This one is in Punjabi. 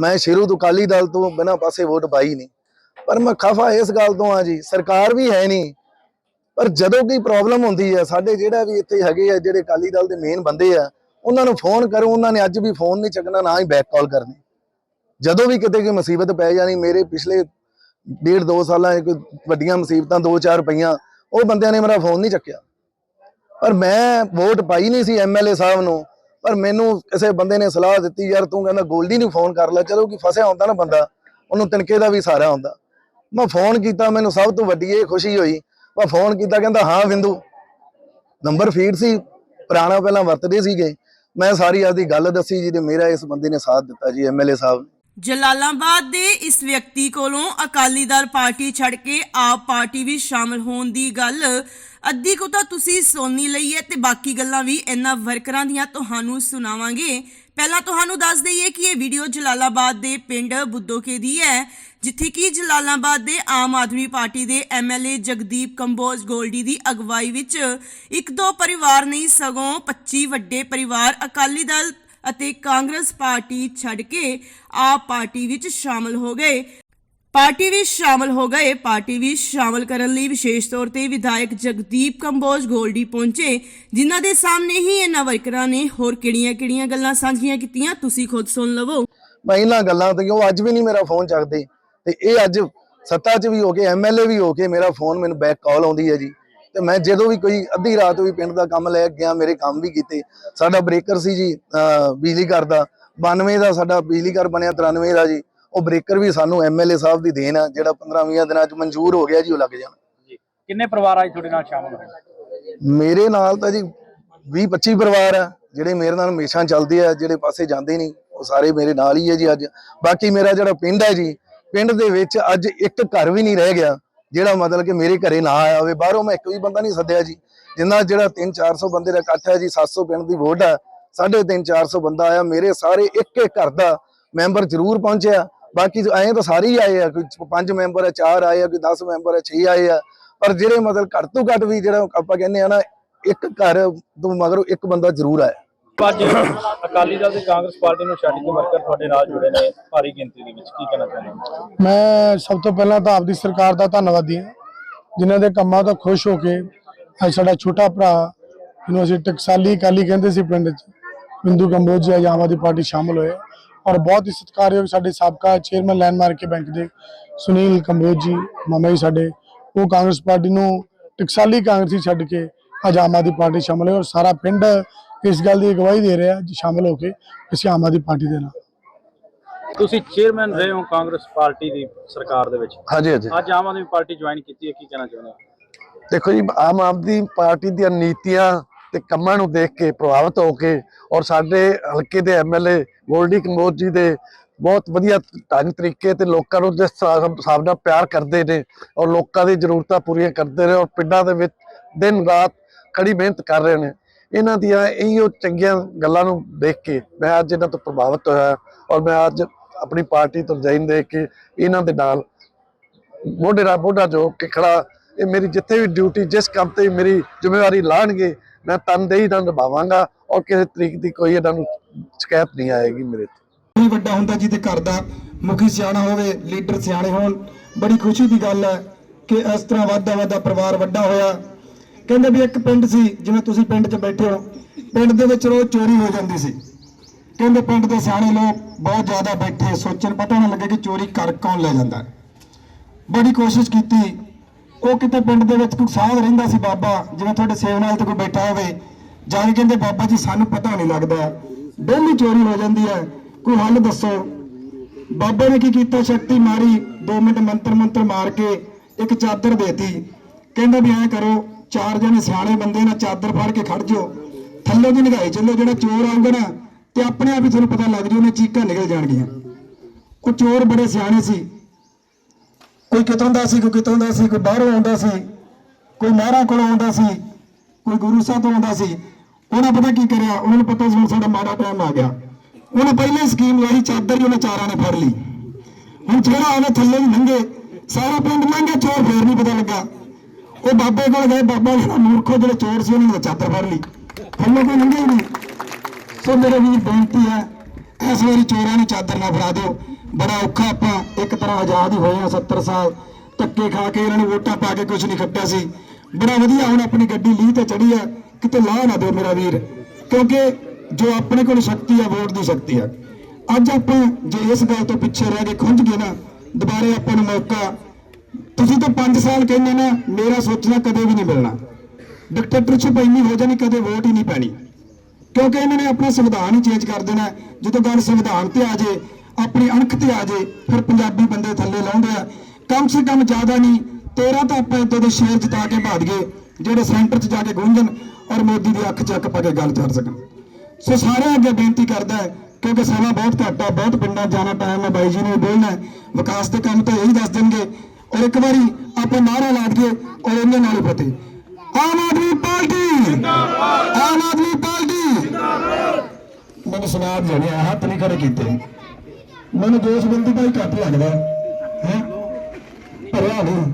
ਮੈਂ ਸ਼ੁਰੂ ਤੋਂ ਅਕਾਲੀ ਦਲ ਤੋਂ ਬਿਨਾਂ ਪਾਸੇ ਵੋਟ ਪਾਈ ਨਹੀਂ। ਪਰ ਮੈਂ ਖਫਾ ਇਸ ਗੱਲ ਤੋਂ ਆ ਜੀ, ਸਰਕਾਰ ਵੀ ਹੈ ਨਹੀਂ। ਪਰ ਜਦੋਂ ਕੋਈ ਪ੍ਰੋਬਲਮ ਹੁੰਦੀ ਹੈ, ਸਾਡੇ ਜਿਹੜਾ ਵੀ ਇੱਥੇ ਹੈਗੇ ਆ, ਜਿਹੜੇ ਅਕਾਲੀ ਦਲ ਦੇ ਮੇਨ ਬੰਦੇ ਆ, ਉਹਨਾਂ ਨੂੰ ਫੋਨ ਕਰੋ, ਉਹਨਾਂ ਨੇ ਅੱਜ ਵੀ ਫੋਨ ਨਹੀਂ ਚੱਕਣਾ, ਨਾ ਹੀ ਬੈਕ ਕਾਲ ਕਰਨੀ। ਜਦੋਂ ਵੀ ਕਿਤੇ ਕੋਈ ਮੁਸੀਬਤ ਪੈ ਜਾਣੀ, ਮੇਰੇ ਪਿਛਲੇ ਡੇਢ ਦੋ ਸਾਲਾਂ 'ਚ ਕੋਈ ਵੱਡੀਆਂ ਮੁਸੀਬਤਾਂ, ਦੋ ਚਾਰ ਪਈਆਂ, ਉਹ ਬੰਦਿਆਂ ਨੇ ਮੇਰਾ ਫੋਨ ਨਹੀਂ ਚੱਕਿਆ। ਪਰ ਮੈਂ ਵੋਟ ਪਾਈ ਨਹੀਂ ਸੀ ਐਮਐਲਏ ਸਾਹਿਬ ਨੂੰ। ਪਰ ਮੈਨੂੰ ਕਿਸੇ ਬੰਦੇ ਨੇ ਸਲਾਹ ਦਿੱਤੀ, ਯਾਰ ਤੂੰ ਕਹਿੰਦਾ ਗੋਲਡੀ ਨੂੰ ਫੋਨ ਕਰ ਲੈ ਚਲੋ ਕਿ ਫਸਿਆ ਹੁੰਦਾ ਨਾ ਬੰਦਾ, ਉਹਨੂੰ ਤਿਣਕੇ ਦਾ ਵੀ ਸਹਾਰਾ ਹੁੰਦਾ। ਮੈਂ ਫੋਨ ਕੀਤਾ, ਮੈਨੂੰ ਸਭ ਤੋਂ ਵੱਡੀ ਇਹ ਖੁਸ਼ੀ ਹੋਈ, ਮੈਂ ਫੋਨ ਕੀਤਾ, ਕਹਿੰਦਾ, ਹਾਂ ਬਿੰਦੂ। ਨੰਬਰ ਫੀਡ ਸੀ, ਪੁਰਾਣਾ ਪਹਿਲਾਂ ਵਰਤਦੇ ਸੀਗੇ। ਮੈਂ ਸਾਰੀ ਆਪਦੀ ਗੱਲ ਦੱਸੀ ਜੀ ਮੇਰਾ ਇਸ ਬੰਦੇ ਨੇ ਸਾਥ ਦਿੱਤਾ ਜੀ ਐਮਐਲਏ ਸਾਹਿਬ ਜਲਾਲਾਬਾਦ ਦੇ ਇਸ ਵਿਅਕਤੀ ਕੋਲੋਂ ਅਕਾਲੀ ਦਲ ਪਾਰਟੀ ਛੱਡ ਕੇ ਆਪ ਪਾਰਟੀ ਵਿੱਚ ਸ਼ਾਮਲ ਹੋਣ ਦੀ ਗੱਲ ਅੱਧੀ ਕੁ ਤਾਂ ਤੁਸੀਂ ਸੋਨੀ ਲਈ ਹੈ ਤੇ ਬਾਕੀ ਗੱਲਾਂ ਵੀ ਇਹਨਾਂ ਵਰਕਰਾਂ ਦੀਆਂ ਤੁਹਾਨੂੰ ਸੁਣਾਵਾਂਗੇ। ਪਹਿਲਾਂ ਤੁਹਾਨੂੰ ਦੱਸ ਦਈਏ ਕਿ ਇਹ ਵੀਡੀਓ ਜਲਾਲਾਬਾਦ ਦੇ ਪਿੰਡ ਬੁੱਦੋਕੇ ਦੀ ਹੈ, ਜਿੱਥੇ ਕਿ ਜਲਾਲਾਬਾਦ ਦੇ ਆਮ ਆਦਮੀ ਪਾਰਟੀ ਦੇ ਐਮਐਲਏ ਜਗਦੀਪ ਕੰਬੋਜ ਗੋਲਡੀ ਦੀ ਅਗਵਾਈ ਵਿੱਚ ਇੱਕ ਦੋ ਪਰਿਵਾਰ ਨਹੀਂ, ਸਗੋਂ 25 ਵੱਡੇ ਪਰਿਵਾਰ ਅਕਾਲੀ ਦਲ ਅਤੇ ਕਾਂਗਰਸ ਪਾਰਟੀ ਛੱਡ ਕੇ ਆਪ ਪਾਰਟੀ ਵਿੱਚ ਸ਼ਾਮਲ ਹੋ ਗਏ। ਪਾਰਟੀ ਵਿੱਚ ਸ਼ਾਮਲ ਹੋ ਗਏ। ਪਾਰਟੀ ਵਿੱਚ ਸ਼ਾਮਲ ਕਰਨ ਲਈ ਵਿਸ਼ੇਸ਼ ਤੌਰ ਤੇ ਵਿਧਾਇਕ ਜਗਦੀਪ ਕੰਬੋਜ ਗੋਲਡੀ ਪਹੁੰਚੇ, ਜਿਨ੍ਹਾਂ ਦੇ ਸਾਹਮਣੇ ਹੀ ਇਹਨਾਂ ਵਰਕਰਾਂ ਨੇ ਹੋਰ ਕਿਹੜੀਆਂ-ਕਿਹੜੀਆਂ ਗੱਲਾਂ ਸਾਂਝੀਆਂ ਕੀਤੀਆਂ, ਤੁਸੀਂ ਖੁਦ ਸੁਣ ਲਵੋ। ਮੈਂ ਇਹਨਾਂ ਗੱਲਾਂ ਤੇ ਉਹ ਅੱਜ ਵੀ ਨਹੀਂ ਮੇਰਾ ਫੋਨ ਚੱਕਦੇ? ਤੇ ਇਹ ਅੱਜ ਸੱਤਾ 'ਚ ਵੀ ਹੋ ਕੇ ਐਮਐਲਏ ਵੀ ਹੋ ਕੇ ਮੇਰਾ ਫੋਨ ਮੈਨੂੰ ਬੈਕ ਕਾਲ ਆਉਂਦੀ ਹੈ ਜੀ। ਤੇ ਮੈਂ ਜਦੋਂ ਵੀ ਕੋਈ ਅੱਧੀ ਰਾਤ ਵੀ ਪਿੰਡ ਦਾ ਕੰਮ ਲੈ ਗਿਆ, ਮੇਰੇ ਕੰਮ ਵੀ ਕੀਤੇ। ਸਾਡਾ ਬ੍ਰੇਕਰ ਸੀ ਜੀ ਬਿਜਲੀ ਘਰ ਦਾ। 92 ਦਾ ਸਾਡਾ ਬਿਜਲੀ ਘਰ ਬਣਿਆ 93 ਦਾ ਜੀ। ਉਹ ਬ੍ਰੇਕਰ ਵੀ ਸਾਨੂੰ ਐਮਐਲਏ ਸਾਹਿਬ ਦੀ ਦੇਣ ਆ ਜਿਹੜਾ 15-20 ਦਿਨਾਂ 'ਚ ਮਨਜ਼ੂਰ ਹੋ ਗਿਆ ਜੀ ਉਹ ਲੱਗ ਜਾਣਾ। ਜੀ। ਕਿੰਨੇ ਪਰਿਵਾਰ ਅੱਜ ਤੁਹਾਡੇ ਨਾਲ ਸ਼ਾਮਲ ਹੋਏ? ਮੇਰੇ ਨਾਲ ਤਾਂ ਜੀ 20 25 ਪਰਿਵਾਰ ਆ ਜਿਹੜੇ ਮੇਰੇ ਨਾਲ ਹਮੇਸ਼ਾ ਚੱਲਦੇ ਆ ਜਿਹੜੇ ਪਾਸੇ ਜਾਂਦੇ ਨਹੀਂ ਉਹ ਸਾਰੇ ਮੇਰੇ ਨਾਲ ਹੀ ਹੈ ਜੀ ਅੱਜ। ਬਾਕੀ ਮੇਰਾ ਜਿਹੜਾ ਪਿੰਡ ਹੈ ਜੀ ਪਿੰਡ ਦੇ ਵਿੱਚ ਅੱਜ ਇੱਕ ਘਰ ਵੀ ਨਹੀਂ ਰਹਿ ਗਿਆ ਜਿਹੜਾ ਮਤਲਬ ਕਿ ਮੇਰੇ ਘਰੇ ਨਾ ਆਇਆ ਹੋਵੇ। ਬਾਹਰੋਂ ਮੈਂ ਇੱਕ ਵੀ ਬੰਦਾ ਨਹੀਂ ਸੱਦਿਆ ਜੀ। ਜਿੰਨਾ ਜਿਹੜਾ 3-400 ਬੰਦੇ ਦਾ ਇਕੱਠ ਹੈ ਜੀ 700 ਪਿੰਡ ਦੀ ਵੋਟ ਹੈ 350 ਬੰਦਾ ਆਇਆ ਮੇਰੇ ਸਾਰੇ ਇੱਕ ਇੱਕ ਘਰ ਦਾ ਮੈਂਬਰ ਜ਼ਰੂਰ ਪਹੁੰਚਿਆ। ਬਾਕੀ ਐਂ ਤਾਂ ਸਾਰੇ ਹੀ ਆਏ ਆ ਕੋਈ ਪੰਜ ਮੈਂਬਰ ਹੈ ਚਾਰ ਆਏ ਆ ਕੋਈ 10 ਮੈਂਬਰ ਹੈ 6 ਆਏ ਆ। ਪਰ ਜਿਹੜੇ ਮਤਲਬ ਘੱਟ ਤੋਂ ਘੱਟ ਵੀ ਜਿਹੜਾ ਆਪਾਂ ਕਹਿੰਦੇ ਆ ਨਾ ਇੱਕ ਘਰ ਤੋਂ ਮਗਰੋਂ ਇੱਕ ਬੰਦਾ ਜ਼ਰੂਰ ਆਇਆ। ਅੱਜ ਅਕਾਲੀ ਦਲ ਤੇ ਕਾਂਗਰਸ ਪਾਰਟੀ ਨੂੰ ਛੱਡ ਕੇ ਵਰਕਰ ਤੁਹਾਡੇ ਨਾਲ ਜੁੜੇ ਨੇ ਭਾਰੀ ਗਿਣਤੀ ਦੇ ਵਿੱਚ ਕੀ ਕਹਿਣਾ ਚਾਹੁੰਦੇ ਮੈਂ ਸਭ ਤੋਂ ਪਹਿਲਾਂ ਤਾਂ ਆਪਦੀ ਸਰਕਾਰ ਦਾ ਧੰਨਵਾਦੀ ਹਾਂ ਜਿਨ੍ਹਾਂ ਦੇ ਕੰਮਾਂ ਤੋਂ ਖੁਸ਼ ਹੋ ਕੇ ਅੱਜ ਸਾਡਾ ਛੋਟਾ ਭਰਾ ਜਿਹਨੂੰ ਅਸੀਂ ਟਕਸਾਲੀ ਕਾਲੀ ਕਹਿੰਦੇ ਸੀ ਪਿੰਡ 'ਚ ਬਿੰਦੂ ਕੰਬੋਜ ਜੀ ਆਮ ਆਦਮੀ ਪਾਰਟੀ ਸ਼ਾਮਲ ਹੋਏ ਔਰ ਬਹੁਤ ਹੀ ਸਤਿਕਾਰਯੋਗ ਸਾਡੇ ਸਾਬਕਾ ਚੇਅਰਮੈਨ ਲੈਂਡਮਾਰਕ ਬੈਂਕ ਦੇ ਸੁਨੀਲ ਕੰਬੋਜ ਜੀ ਮਾਮਾ ਜੀ ਸਾਡੇ ਉਹ ਕਾਂਗਰਸ ਪਾਰਟੀ ਨੂੰ ਟਕਸਾਲੀ ਕਾਂਗਰਸੀ ਛੱਡ ਕੇ ਅੱਜ ਆਮ ਆਦਮੀ ਪਾਰਟੀ ਸ਼ਾਮਲ ਹੋਏ ਔਰ ਸਾਰਾ ਪਿੰਡ ਇਸ ਗੱਲ ਦੀ ਅਗਵਾਈ ਦੇ ਰਿਹਾ ਜੀ ਸ਼ਾਮਲ ਹੋ ਕੇ ਅਸੀਂ ਆਮ ਆਦਮੀ ਪਾਰਟੀ ਦੇ ਨਾਲ। ਤੁਸੀਂ ਚੇਅਰਮੈਨ ਰਹੇ ਹੋ ਕਾਂਗਰਸ ਪਾਰਟੀ ਦੀ ਸਰਕਾਰ ਦੇ ਵਿੱਚ। ਹਾਂਜੀ ਹਾਂਜੀ। ਅੱਜ ਆਮ ਆਦਮੀ ਪਾਰਟੀ ਜੁਆਇਨ ਕੀਤੀ ਹੈ ਕੀ ਕਹਿਣਾ ਚਾਹੁੰਦੇ ਹੋ? ਦੇਖੋ ਜੀ ਆਮ ਆਦਮੀ ਪਾਰਟੀ ਦੀਆਂ ਨੀਤੀਆਂ ਤੇ ਕੰਮਾਂ ਨੂੰ ਦੇਖ ਕੇ ਪ੍ਰਭਾਵਿਤ ਹੋ ਕੇ ਔਰ ਸਾਡੇ ਹਲਕੇ ਦੇ ਐਮਐਲਏ ਗੋਲਡੀ ਕੰਬੋਜ ਜੀ ਦੇ ਬਹੁਤ ਵਧੀਆ ਢੰਗ ਤਰੀਕੇ ਤੇ ਲੋਕਾਂ ਨੂੰ ਜਿਸ ਹਿਸਾਬ ਨਾਲ ਪਿਆਰ ਕਰਦੇ ਨੇ ਔਰ ਲੋਕਾਂ ਦੀ ਜ਼ਰੂਰਤਾਂ ਪੂਰੀਆਂ ਕਰਦੇ ਨੇ ਔਰ ਪਿੰਡਾਂ ਦੇ ਵਿੱਚ ਦਿਨ ਰਾਤ ਕੜੀ ਮਿਹਨਤ ਕਰ ਰਹੇ ਨੇ। ਇਹਨਾਂ ਦੀਆਂ ਇਹੋ ਚੰਗੀਆਂ ਗੱਲਾਂ ਨੂੰ ਦੇਖ ਕੇ ਮੈਂ ਅੱਜ ਇਹਨਾਂ ਤੋਂ ਪ੍ਰਭਾਵਿਤ ਹੋਇਆ ਔਰ ਮੈਂ ਅੱਜ ਆਪਣੀ ਪਾਰਟੀ ਤੋਂ ਜੈਨ ਦੇ ਕੇ ਇਹਨਾਂ ਦੇ ਨਾਲ ਮੋਢੇ ਨਾਲ ਮੋਢਾ ਜੋ ਕਿ ਖੜਾ ਇਹ ਮੇਰੀ ਜਿੱਥੇ ਵੀ ਡਿਊਟੀ ਜਿਸ ਕੰਮ ਤੇ ਮੇਰੀ ਜ਼ਿੰਮੇਵਾਰੀ ਲਾਣਗੇ, ਮੈਂ ਤਨਦੇਹੀ ਨਾਲ ਨਿਭਾਵਾਂਗਾ ਔਰ ਕਿਸੇ ਤਰੀਕ ਦੀ ਕੋਈ ਇਹਨਾਂ ਨੂੰ ਸ਼ਿਕਾਇਤ ਨਹੀਂ ਆਏਗੀ ਮੇਰੇ ਤੋਂ। ਹੀ ਵੱਡਾ ਹੁੰਦਾ ਜਿਹਦੇ ਘਰ ਦਾ ਮੁਖੀ ਸਿਆਣਾ ਹੋਵੇ ਲੀਡਰ ਸਿਆਣੇ ਹੋਣ, ਬੜੀ ਖੁਸ਼ੀ ਦੀ ਗੱਲ ਹੈ ਕਿ ਇਸ ਤਰ੍ਹਾਂ ਵਾਧਾ ਵਾਧਾ ਪਰਿਵਾਰ ਵੱਡਾ ਹੋਇਆ। ਕਹਿੰਦੇ ਵੀ ਇੱਕ ਪਿੰਡ ਸੀ, ਜਿਵੇਂ ਤੁਸੀਂ ਪਿੰਡ 'ਚ ਬੈਠੇ ਹੋ, ਪਿੰਡ ਦੇ ਵਿੱਚ ਰੋਜ਼ ਚੋਰੀ ਹੋ ਜਾਂਦੀ ਸੀ। ਕਹਿੰਦੇ ਪਿੰਡ ਦੇ ਸਿਆਣੇ ਲੋਕ ਬਹੁਤ ਜ਼ਿਆਦਾ ਬੈਠੇ, ਸੋਚਣ ਪਤਾ ਨਾ ਲੱਗੇ ਕਿ ਚੋਰੀ ਕਰ ਕੌਣ ਲੈ ਜਾਂਦਾ। ਬੜੀ ਕੋਸ਼ਿਸ਼ ਕੀਤੀ ਉਹ ਕਿਤੇ ਪਿੰਡ ਦੇ ਵਿੱਚ ਕੋਈ ਸਾਧ ਰਹਿੰਦਾ ਸੀ ਬਾਬਾ, ਜਿਵੇਂ ਤੁਹਾਡੇ ਸੇਵ ਨਾਲ ਤੇ ਕੋਈ ਬੈਠਾ ਹੋਵੇ, ਜਾ ਕੇ ਕਹਿੰਦੇ ਬਾਬਾ ਜੀ ਸਾਨੂੰ ਪਤਾ ਨਹੀਂ ਲੱਗਦਾ। ਡੇਲੀ ਚੋਰੀ ਹੋ ਜਾਂਦੀ ਹੈ। ਕੋਈ ਹੱਲ ਦੱਸੋ? ਬਾਬਾ ਨੇ ਕੀ ਕੀਤਾ? ਸ਼ਕਤੀ ਮਾਰੀ 2 ਮਿੰਟ ਮੰਤਰ ਮੰਤਰ ਮਾਰ ਕੇ ਇੱਕ ਚਾਦਰ ਦੇਤੀ। ਕਹਿੰਦਾ ਵੀ ਐਂ ਕਰੋ, ਚਾਰ ਜਣੇ ਸਿਆਣੇ ਬੰਦੇ ਨਾਲ ਚਾਦਰ ਫੜ ਕੇ ਖੜ ਜਾਓ। ਥੱਲੇ ਦੀ ਨਿਗਾਹੀ ਚੱਲੋ, ਜਿਹੜਾ ਚੋਰ ਆਊਗਾ ਨਾ, ਤੇ ਆਪਣੇ ਆਪ ਹੀ ਤੁਹਾਨੂੰ ਪਤਾ ਲੱਗ ਜੂ ਉਹਨੇ ਚੀਕਾਂ ਨਿਕਲ ਜਾਣਗੀਆਂ। ਉਹ ਚੋਰ ਬੜੇ ਸਿਆਣੇ ਸੀ। ਕੋਈ ਕਿਤੋਂ ਦਾ ਸੀ, ਕੋਈ ਕਿਤੋਂ ਦਾ ਸੀ, ਕੋਈ ਬਾਹਰੋਂ ਆਉਂਦਾ ਸੀ, ਕੋਈ ਮਹਾਰਾ ਕੋਲੋਂ ਆਉਂਦਾ ਸੀ, ਕੋਈ ਗੁਰੂ ਸਾਹਿਬ ਤੋਂ ਆਉਂਦਾ ਸੀ। ਉਹਨਾਂ ਪਤਾ ਕੀ ਕਰਿਆ? ਉਹਨਾਂ ਨੂੰ ਪਤਾ ਸੀ ਹੁਣ ਸਾਡਾ ਮਾੜਾ ਟਾਈਮ ਆ ਗਿਆ। ਉਹਨੇ ਪਹਿਲੇ ਸਕੀਮ ਲਾਈ, ਚਾਦਰ ਹੀ ਉਹਨੇ ਚਾਰਾਂ ਨੇ ਫੜ ਲਈ। ਹੁਣ ਜਿਹੜਾ ਉਹਨੇ ਥੱਲੇ ਵੀ ਲੰਘੇ। ਸਾਰਾ ਪਿੰਡ ਲੰਘੇ ਚੋਰ ਫੇਰ ਨਹੀਂ ਪਤਾ ਲੱਗਾ। ਉਹ ਬਾਬੇ ਕੋਲ ਗਏ, ਬਾਬਾ ਜਿਹੜਾ ਮੂਰਖੋ ਜਿਹੜੇ ਚੋਰ ਸੀ, ਉਹਨਾਂ ਨੇ ਚਾਦਰ ਫੜ ਲਈ। ਥੱਲੇ ਕੋਈ ਲੰਘੇ ਹੀ ਨਹੀਂ। ਸੋ ਮੇਰੇ ਵੀਰ ਬੇਨਤੀ ਹੈ ਇਸ ਵਾਰੀ ਚੋਰਾਂ ਨੂੰ ਚਾਦਰ ਨਾ ਫੜਾ ਦਿਓ। ਬੜਾ ਔਖਾ ਆਪਾਂ ਇੱਕ ਤਰ੍ਹਾਂ ਆਜ਼ਾਦ ਹੀ ਹੋਏ ਆ 70 ਸਾਲ। ਧੱਕੇ ਖਾ ਕੇ ਇਹਨਾਂ ਨੂੰ ਵੋਟਾਂ ਪਾ ਕੇ ਕੁਝ ਨਹੀਂ ਖੱਟਿਆ ਸੀ। ਬੜਾ ਵਧੀਆ ਹੁਣ ਆਪਣੀ ਗੱਡੀ ਲੀਹ ਤੇ ਚੜੀ ਆ। ਕਿਤੇ ਲਾਹ ਨਾ ਦਿਓ ਮੇਰਾ ਵੀਰ। ਕਿਉਂਕਿ ਜੋ ਆਪਣੇ ਕੋਲ ਸ਼ਕਤੀ ਆ, ਵੋਟ ਦੀ ਸ਼ਕਤੀ ਆ। ਅੱਜ ਆਪਾਂ ਜੇ ਇਸ ਗੱਲ ਤੋਂ ਪਿੱਛੇ ਰਹਿ ਕੇ ਖੁੰਝ ਗਏ ਨਾ, ਦੁਬਾਰੇ ਆਪਾਂ ਨੂੰ ਮੌਕਾ। ਤੁਸੀਂ ਤਾਂ 5 ਸਾਲ ਕਹਿੰਦੇ ਨਾ, ਮੇਰਾ ਸੋਚਣਾ ਕਦੇ ਵੀ ਨਹੀਂ ਮਿਲਣਾ। ਡਿਕਟੇਟਰਸ਼ਿਪ ਇੰਨੀ ਹੋ ਜਾਣੀ ਕਦੇ ਵੋਟ ਹੀ ਨਹੀਂ ਪੈਣੀ। ਕਿਉਂਕਿ ਇਹਨਾਂ ਨੇ ਆਪਣਾ ਸੰਵਿਧਾਨ ਹੀ ਚੇਂਜ ਕਰ ਦੇਣਾ ਜਦੋਂ ਗੱਲ ਸੰਵਿਧਾਨ ਤੇ ਆ ਜੇ, ਆਪਣੀ ਅਣਖ ਤੇ ਆ ਜੇ, ਫਿਰ ਪੰਜਾਬੀ ਬੰਦੇ ਥੱਲੇ ਲਾਉਂਦੇ ਆ ਕਮ ਸੇ ਕਮ ਜ਼ਿਆਦਾ ਨਹੀਂ 13 ਤਾਂ ਆਪਾਂ ਇੱਦਾਂ ਦੇ ਸ਼ੇਰ ਜਿਤਾ ਕੇ ਭਾਦ ਗਏ, ਜਿਹੜੇ ਸੈਂਟਰ 'ਚ ਜਾ ਕੇ ਗੂੰਜਣ ਔਰ ਮੋਦੀ ਦੀ ਅੱਖ ਚੱਕ ਪਾ ਕੇ ਗੱਲ ਕਰ ਸਕਣ। ਸੋ ਸਾਰਿਆਂ ਅੱਗੇ ਬੇਨਤੀ ਕਰਦਾ ਕਿਉਂਕਿ ਸਮਾਂ ਬਹੁਤ ਘੱਟ ਹੈ ਬਹੁਤ ਪਿੰਡਾਂ ਜਾਣਾ ਟਾਈਮ ਹੈ ਬਾਈ ਜੀ ਨੇ ਵੀ ਬੋਲਣਾ ਵਿਕਾਸ ਦੇ ਕੰਮ ਤਾਂ ਇਹੀ ਦੱਸ ਦੇਣਗੇ। ਔਰ ਇੱਕ ਵਾਰੀ ਆਪਾਂ ਨਾਰਾ ਲਾ ਦਈਏ ਔਰ ਇਹਨਾਂ ਨਾਲ ਹੀ ਫਤਿਹ। ਆਮ ਆਦਮੀ ਪਾਰਟੀ ਆਮ ਆਦਮੀ ਪਾਰਟੀ ਮੈਨੂੰ ਸਵਾਦ ਆ, ਹੱਥ ਨਹੀਂ ਖੜੇ ਕੀਤੇ। ਮੈਨੂੰ ਦੋਸ਼ ਬੰਦੀ ਭਾਈ ਘੱਟ ਲੱਗਦਾ, ਹੈ? ਭਰਿਆ ਨਹੀਂ